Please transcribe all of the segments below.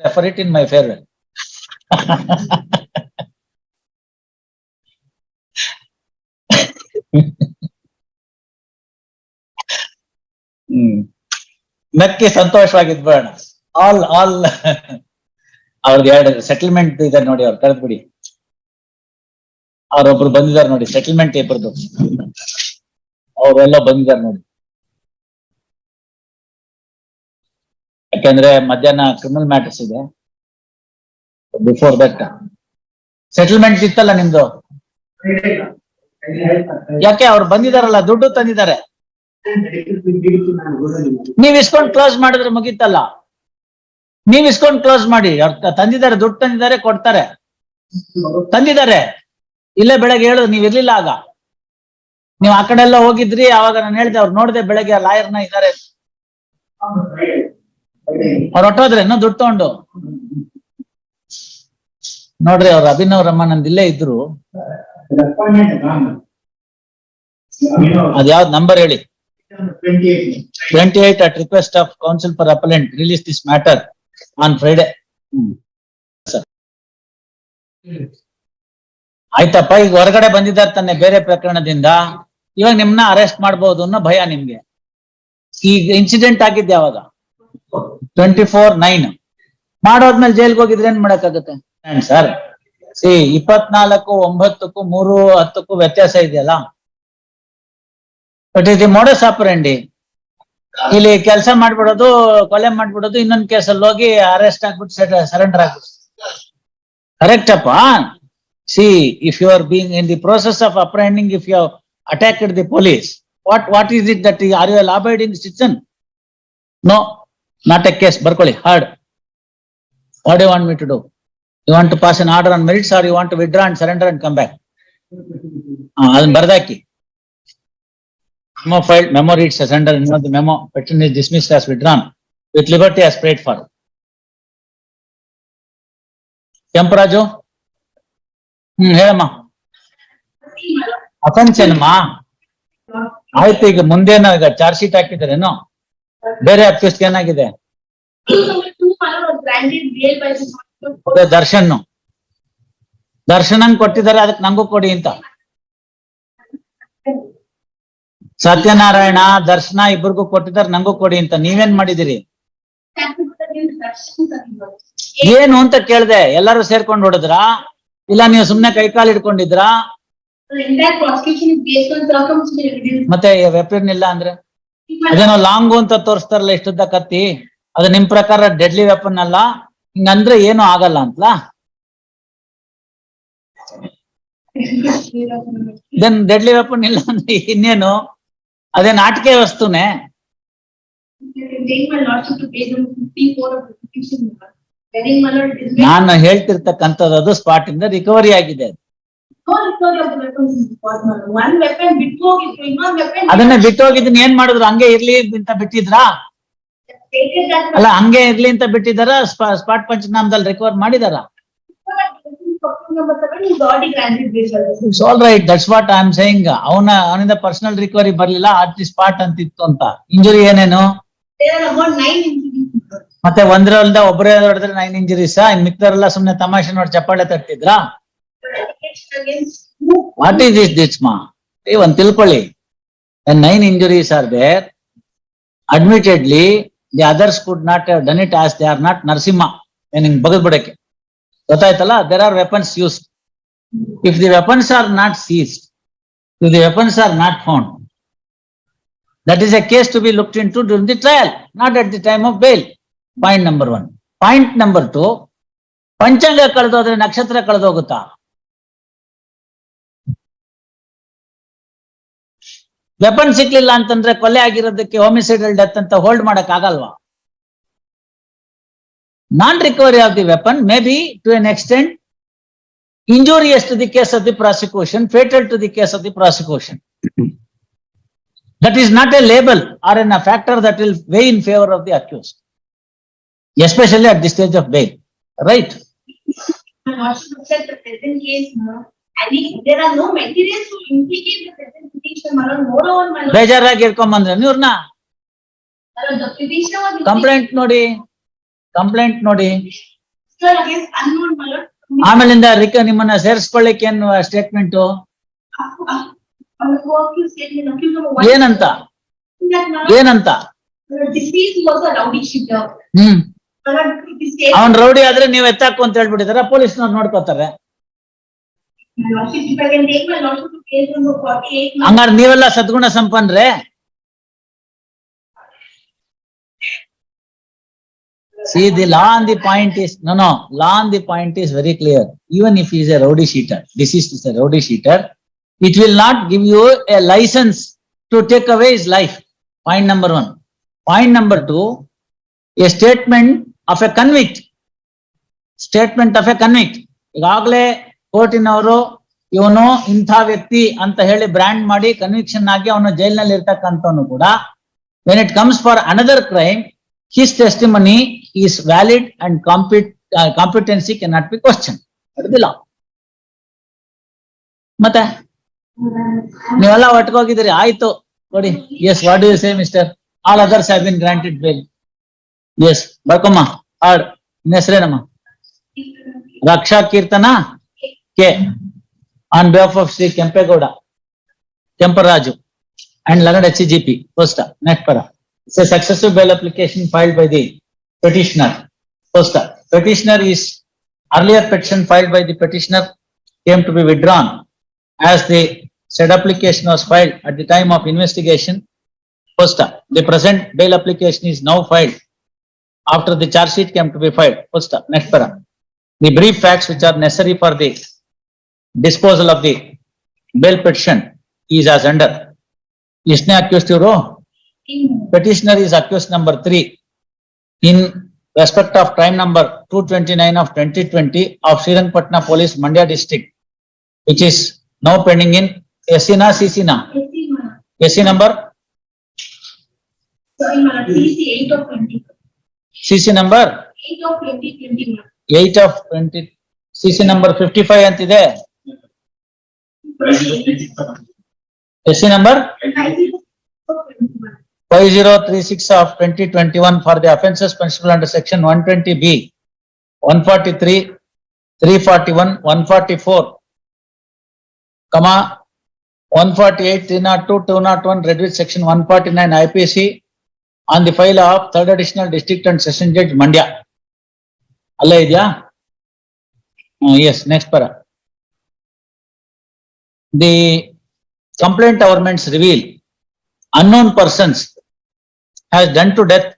refer it in my farewell. ಸಂತೋಷವಾಗಿದ್ ಸಂತೋಷವಾಗಿದ್ಬೇಡ all all ಅವ್ರದ್ದು ಎರಡು ಸೆಟಲ್ಮೆಂಟ್ ಇದಾರೆ ನೋಡಿ ಅವ್ರು ಕರೆದ್ಬಿಡಿ ಅವ್ರೊಬ್ರು ಬಂದಿದ್ದಾರೆ ನೋಡಿ ಸೆಟಲ್ಮೆಂಟ್ ಇಬ್ಬರದು ಅವರೆಲ್ಲ ಬಂದಿದ್ದಾರೆ ನೋಡಿ. ಯಾಕಂದ್ರೆ ಮಧ್ಯಾಹ್ನ ಕ್ರಿಮಿನಲ್ ಮ್ಯಾಟರ್ಸ್ ಇದೆ. ಬಿಫೋರ್ ದಟ್ ಸೆಟಲ್ಮೆಂಟ್ ಇತ್ತಲ್ಲ ನಿಮ್ದು? ಯಾಕೆ ಅವ್ರು ಬಂದಿದಾರಲ್ಲ, ದುಡ್ಡು ತಂದಿದ್ದಾರೆ? ನೀವ್ ಇಸ್ಕೊಂಡ್ ಕ್ಲೋಸ್ ಮಾಡಿದ್ರೆ ಮುಗೀತಲ್ಲ. ನೀವ್ ಇಸ್ಕೊಂಡ್ ಕ್ಲೋಸ್ ಮಾಡಿ. ಅವ್ರು ತಂದಿದ್ದಾರೆ, ದುಡ್ಡು ತಂದಿದ್ದಾರೆ, ಕೊಡ್ತಾರೆ. ತಂದಿದ್ದಾರೆ. ಇಲ್ಲೇ ಬೆಳಗ್ಗೆ ಹೇಳುದು, ನೀವ್ ಇರ್ಲಿಲ್ಲ ಆಗ. ನೀವ್ ಆ ಕಡೆ ಎಲ್ಲ ಹೋಗಿದ್ರಿ ಅವಾಗ ನಾನು ಹೇಳ್ದೆ, ಅವ್ರು ನೋಡ್ದೆ ಬೆಳಗ್ಗೆ ಲಾಯರ್ನ ಇದ್ದಾರೆ. ಅವ್ರು ಇನ್ನೂ ದುಡ್ಡು ತಗೊಂಡು? ನೋಡ್ರಿ ಅವ್ರ ಅಭಿನವ್ ರಮಾನಂದ್ ಇಲ್ಲೇ ಇದ್ರು. ಅದ್ಯಾವ್ದ್ ನಂಬರ್ ಹೇಳಿ? Twenty eight at request of counsel for appellant release this matter on Friday ಆಯ್ತಪ್ಪ, ಈಗ ಹೊರಗಡೆ ಬಂದಿದ್ದಾರೆ ತಾನೆ ಬೇರೆ ಪ್ರಕರಣದಿಂದ. ಇವಾಗ ನಿಮ್ನ ಅರೆಸ್ಟ್ ಮಾಡಬಹುದು ಅನ್ನೋ ಭಯ ನಿಮ್ಗೆ. ಈಗ ಇನ್ಸಿಡೆಂಟ್ ಆಗಿದ್ದೆ ಯಾವಾಗ ಟ್ವೆಂಟಿ ಫೋರ್ ನೈನ್ ಮಾಡೋದ್ಮೇಲೆ ಜೈಲ್ಗೆ ಹೋಗಿದ್ರೆ ಏನ್ ಮಾಡಕ್ಕಾಗುತ್ತೆ? ಸರ್? ಸಿ, ಇಪ್ಪತ್ನಾಲ್ಕು, ಒಂಬತ್ತಕ್ಕೂ ಮೂರು, ಹತ್ತಕ್ಕೂ ವ್ಯತ್ಯಾಸ ಇದೆಯಲ್ಲ? ಬಟ್ ಇದು ಮೋಡಸ್ ಆಪರಂಡಿ ಇಲ್ಲಿ ಕೆಲಸ ಮಾಡ್ಬಿಡೋದು, ಕೊಲೆ ಮಾಡ್ಬಿಡೋದು, ಇನ್ನೊಂದ್ ಕೇಸಲ್ಲಿ ಹೋಗಿ ಅರೆಸ್ಟ್ ಆಗ್ಬಿಟ್ಟು ಸರೆಂಡರ್ ಆಗ್ಬಿಟ್ಟು ಕರೆಕ್ಟ್ ಅಪ್ಪ? See if you are being in the process of apprehending if you attacked the police what what is it that are you law abiding citizen no not a case ಬರ್ಕೊಳ್ಳಿ hard what you want me to do you want to pass an order on merits or you want to withdraw and surrender and come back ಅದನ್ನ ಬರ್ದಾಕಿ memo filed, memo reads as under, you know, the memo, petition is dismissed as withdrawn with liberty as prayed for. Kemparaju hmm ಹೇಳಮ್ಮ offence ಏನಮ್ಮ ಆಯ್ತು ಈಗ ಮುಂದೇನೋ ಈಗ charge sheet ಹಾಕಿದಾರೇನೋ ಬೇರೆ accuse ಏನಾಗಿದೆ? ದರ್ಶನ್. ದರ್ಶನಂಗ್ ಕೊಟ್ಟಿದ್ದಾರೆ ಅದಕ್ಕೆ ನಂಗೂ ಕೊಡಿ ಅಂತ. ಸತ್ಯನಾರಾಯಣ ದರ್ಶನ ಇಬ್ಬರಿಗೂ ಕೊಟ್ಟಿದ್ದಾರೆ ನಂಗೂ ಕೊಡಿ ಅಂತ. ನೀವೇನ್ ಮಾಡಿದಿರಿ ಏನು ಅಂತ ಕೇಳ್ದೆ ಎಲ್ಲರೂ ಸೇರ್ಕೊಂಡು ಹೊಡೆದ್ರಾ? ಇಲ್ಲ ನೀವು ಸುಮ್ನೆ ಕೈಕಾಲು ಇಟ್ಕೊಂಡಿದ್ರಾ. ಮತ್ತೆ ವೆಪನ್ ಇಲ್ಲ ಅಂದ್ರೆ? ಅದೇನೋ ಲಾಂಗು ಅಂತ ತೋರಿಸ್ತಾರಲ್ಲ ಇಷ್ಟುದ್ದ ಕತ್ತಿ, ಅದು ನಿಮ್ ಪ್ರಕಾರ ಡೆಡ್ಲಿ ವೆಪನ್ ಅಲ್ಲ? ಹಿಂಗಂದ್ರೆ ಏನು ಆಗಲ್ಲ ಅಂತಲಾ? ದೆನ್ ಡೆಡ್ಲಿ ವೆಪನ್ ಇಲ್ಲ ಅಂದ್ರೆ ಇನ್ನೇನು? ಅದೇ ನಾಟಕ ವಸ್ತುನೇ. ನಾನು ಹೇಳ್ತಿರ್ತಕ್ಕಂಥದ್ದು ಅದು ಸ್ಪಾಟ್ ಇಂದ ರಿಕವರಿ ಆಗಿದೆ No ಅದನ್ನ ಬಿಟ್ಟು ಹೋಗಿದ್ದೀನಿ ಏನ್ ಮಾಡಿದ್ರು? ಹಂಗೆ ಇರ್ಲಿ ಅಂತ ಬಿಟ್ಟಿದ್ರಾ? ಅಲ್ಲ, ಹಂಗೆ ಇರ್ಲಿ ಅಂತ ಬಿಟ್ಟಿದಾರ ಸ್ಪಾಟ್ ಪಂಚನಾಮದಲ್ಲಿ ರಿಕವರ್ ಮಾಡಿದಾರ all right that's what I am saying ಅವನ, ಅವನಿಂದ ಪರ್ಸನಲ್ ರಿಕವರಿ ಬರ್ಲಿಲ್ಲ. ಅಟ್ ದಿ ಸ್ಪಾಟ್ ಅಂತಿತ್ತು ಅಂತ. ಇಂಜುರಿ ಏನೇನು. ಮತ್ತೆ ಒಂದ್ರಲ್ದ ಒಬ್ಬರೇ ಹೊಡೆದ್ರೆ ನೈನ್ ಇಂಜುರೀಸ್ ಇನ್ ಮಿಕ್ದವರೆಲ್ಲ ಸುಮ್ನೆ ತಮಾಷೆ ನೋಡಿ ಚಪ್ಪಾಳೆ ತಟ್ಟಿದ್ರಾ Allegation against who? What is this this ಮಾ ಒಂದ್ ತಿಳ್ಕೊಳ್ಳಿ nine injuries are there admittedly the others could not done it as they are not Narasimha ಹಿಂಗ್ ಬಗದ್ ಬಿಡಕ್ಕೆ ಗೊತ್ತಾಯ್ತಲ್ಲ there are weapons use if the weapons are not seized if the weapons are not found that is a case to be looked into during the trial not at the time of bail point number one point number two ಪಂಚಾಂಗ ಕಳೆದೋದ್ರೆ ನಕ್ಷತ್ರ ಕಳೆದೋಗುತ್ತಾ weapon ಸಿಕ್ಲಿಲ್ಲ ಅಂತಂದ್ರೆ ಕೊಲೆ ಆಗಿರೋದಕ್ಕೆ homicidal death ಅಂತ hold ಮಾಡಕ್ ಆಗಲ್ವಾ non recovery of the weapon may be to an extent injurious to the case of the prosecution, fatal to the case of the prosecution. That is not a label or an a factor that will weigh in favor of the accused. Especially at this stage of bail, right? My lordship said the present case, no. ಬೇಜಾರಾಗಿ ಬೇಜಾರಾಗಿರ್ಕೊಂಬಂದ್ರೆ ಇವ್ರನ್ನ? Complaint ನೋಡಿ. Complaint ನೋಡಿ. ಆಮೇಲಿಂದ ರಿಕ ನಿಮ್ಮನ್ನ ಸೇರಿಸ್ಕೊಳ್ಳಿಕ್ಕೆ ಅನ್ನುವ statement ಏನಂತ? ಏನಂತ? ಹ್ಮ್. ಅವನ್ ರೌಡಿ ಆದ್ರೆ ನೀವ್ ಎತ್ತಾಕು ಅಂತ ಹೇಳ್ಬಿಟ್ಟಿದಾರ ಪೊಲೀಸ್ನವ್ರು ನೋಡ್ಕೋತಾರೆ. my lordship, if I can take my lordship to case number forty-eight. my- ಹಂಗಾರೆ ನೀವೆಲ್ಲ ಸದ್ಗುಣ ಸಂಪನ್ರೆ See, the law on the point is, no, no, law on the point is very clear. Even if he is a rowdy sheeter, deceased is a rowdy sheeter, it will not give you a license to take away his life. Point number one. Point number two, a statement of a convict. Statement of a convict. ಈಗಾಗ್ಲೇ ಕೋರ್ಟಿನವರು ಇವನು ಇಂಥ ವ್ಯಕ್ತಿ ಅಂತ ಹೇಳಿ brand ಮಾಡಿ conviction ಆಗಿ ಅವನು ಜೈಲ್ನಲ್ಲಿ ಇರ್ತಕ್ಕಂಥವನು ಕೂಡ. When it comes for another crime his testimony is valid and compete competency competency cannot be questioned. ಅಡ್ದಿಲ್ಲ. ಮತ್ತೆ? ನೀವೆಲ್ಲ ಒಟ್ಕೋಗಿದ್ದೀರಿ ಆಯ್ತು. ಕೊಡಿ yes what you say mister all others have been granted bail yes ಬರ್ಕೊಮ್ಮ ಆಡ್ ನಿನ್ನ ಹೆಸರೇನಮ್ಮ? Raksha Keerthana? K on behalf of Shri Kempegowda Kemparaju and Leonard HCGP, first, next para. It's a successive bail application filed by the petitioner. First, petitioner is earlier petition filed by the petitioner came to be withdrawn as the said application was filed at the time of investigation. First, the present bail application is now filed after the charge sheet came to be filed. First, next para. The brief facts which are necessary for the disposal of the bail petition is as under. ಎಷ್ಟನೇ accused ಇವರು In- petitioner is accused number three in respect of crime number two twenty-nine of twenty twenty of Srirangpatna Police Mandya District, which is now pending in SINA CCNA. I see, my lord. SC number, Sorry, my lord, CC eight of twenty, CC number eight of twenty twenty, my lord. eight of twenty, CC number fifty-five ಅಂತಿದೆ, AC number? Five zero three six of twenty twenty one for the offences principal under section one twenty B one forty three three forty one one forty four comma one forty eight three not two two not one read with section one forty nine IPC on the file of third additional district and session जज मंड्या अल्लाह yes next पर the complaint governments reveal unknown persons has done to death.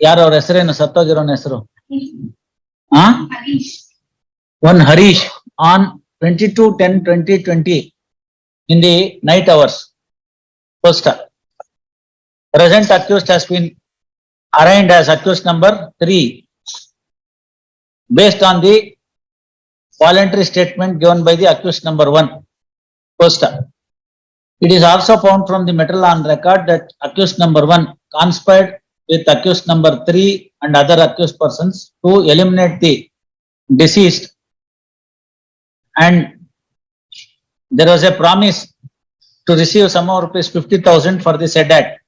ಯಾರು ಅವ್ರ ಹೆಸರೇನು ಸತ್ತೋಗಿರೋನ ಹೆಸರು one Harish on twenty two ten twenty twenty in the night hours poster. Present accused has been arraigned as accused number 3 based on the voluntary statement given by the accused number 1. Costa. It is also found from the metal on record that accused number one conspired with accused number three and other accused persons to eliminate the deceased. And there was a promise to receive some of rupees 50,000 for the said act.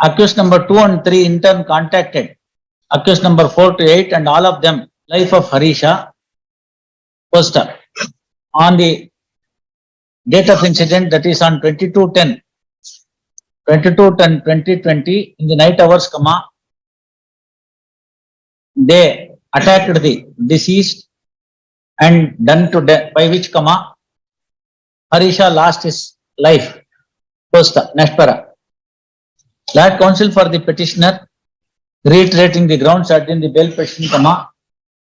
Accused number two and three in turn contacted accused number four to eight and all of them life of Harisha poster on the date of incident that is on 2210 2210 2020 in the night hours, comma. They attacked the deceased and done to death, by which comma, Harisha lost his life. First, next para. Lord counsel for the petitioner reiterating the grounds that in the bail petition, comma,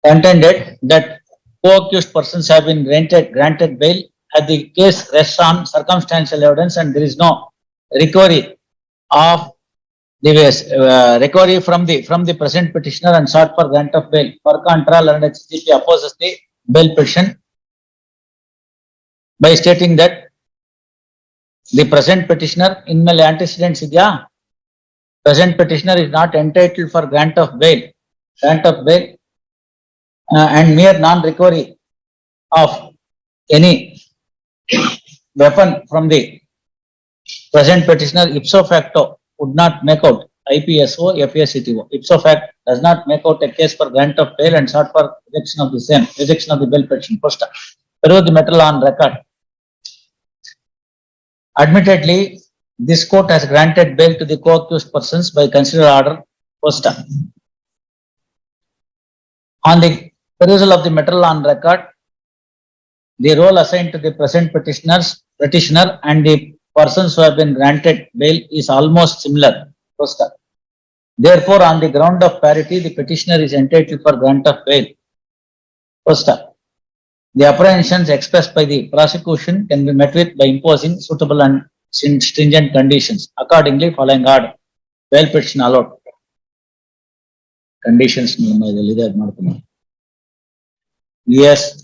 contended that co-accused persons have been granted, granted bail that the case rests on circumstantial evidence and there is no recovery of the uh, recovery from the from the present petitioner and sought for grant of bail. For contra, Learned HCP opposes the bail petition by stating that the present petitioner in my antecedents idya present petitioner is not entitled for grant of bail grant of bail uh, and mere non recovery of any weapon from the present petitioner ipso facto would not make out IPSO, FACTO. Ipso fact does not make out a case for grant of bail and sought for rejection of the same, rejection of the bail petition. First, through the matter on record. Admittedly, this court has granted bail to the co-accused persons by considered order. First, on the perusal of the matter on record, the role assigned to the present petitioners, petitioner and the persons who have been granted bail is almost similar. Therefore, on the ground of parity, the petitioner is entitled for grant of bail. First up, the apprehensions expressed by the prosecution can be met with by imposing suitable and stringent conditions. Accordingly, following order, bail petition allowed. Conditions, yes.